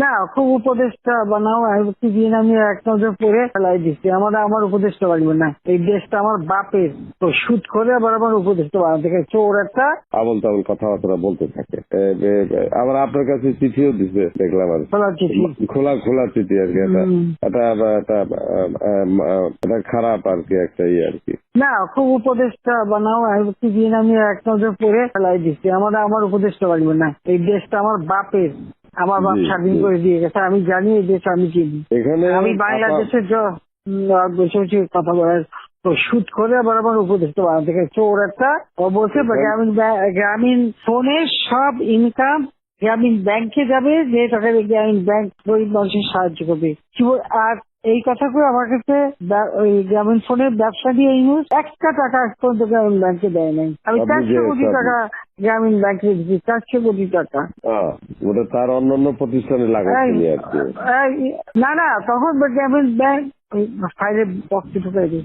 না খুব উপদেশটা বানাও দিন আমি এক নজর পড়ে ফেলাই দিচ্ছি। আমার আমার উপদেশটা লাগবে না। এই দেশটা আমার বাপের। তো শুট করে আবার আমার উপদেশটা বানাতে চোর একটা আবল তাবল কথাবার্তা বলতে থাকে। আবার আপনার কাছে চিঠিও দিছে দেখলাম আর খোলা চিঠি। খোলা খোলা চিঠি আর কি। এটা। এটা এটা খারাপ আর কি একটা ইয়ে আর কি। না খুব উপদেশটা বানাও। দিন আমি এক নজর পরে ফেলাই দিচ্ছি। আমার আমার উপদেশটা লাগবে না। এই দেশটা আমার বাপের। আমার বাপ স্বাধীন করে দিয়ে গেছে আমি জানি এই দেশ আমি চিনি। আমি বাংলাদেশের য- বসে কথা বলার তো শুট করে আবার আমার উপদেশটা বানাতে গেছে। চোর একটা বলছে গ্রামীণ গ্রামীণ ফোনে সব ইনকাম গ্রামীণ ব্যাংকে যাবে যে টাকা গ্রামীণ ব্যাংক গরিব মানুষের সাহায্য করবে। কি বল- আর এই কথা করে আমার কাছে ওই গ্রামীণ ফোনের ব্যবসা দিয়ে ইউজ একটা টাকা এক পর্যন্ত গ্রামীণ ব্যাংকে দেয় নাই। আমি চারশো কোটি টাকা গ্রামীণ ব্যাংকে দিচ্ছি চারশো কোটি টাকা। ওটা তার অন্যান্য প্রতিষ্ঠানে এই- না না তখন গ্রামীণ ব্যাংক ফাইলে বক্সে ঢুকাই দিই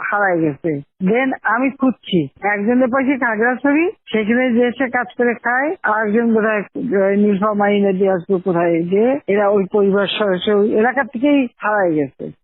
হারায় গেছে। দেন আমি খুঁজছি। একজনের পাশে খাগড়াছড়ি সেখানে যে এসে কাজ করে খায়, আরেকজন বোধহয় বোধহয় মাইনে নদী আসবে কোথায় যে, এরা ওই পরিবার সদস্য এলাকা থেকেই হারাই গেছে।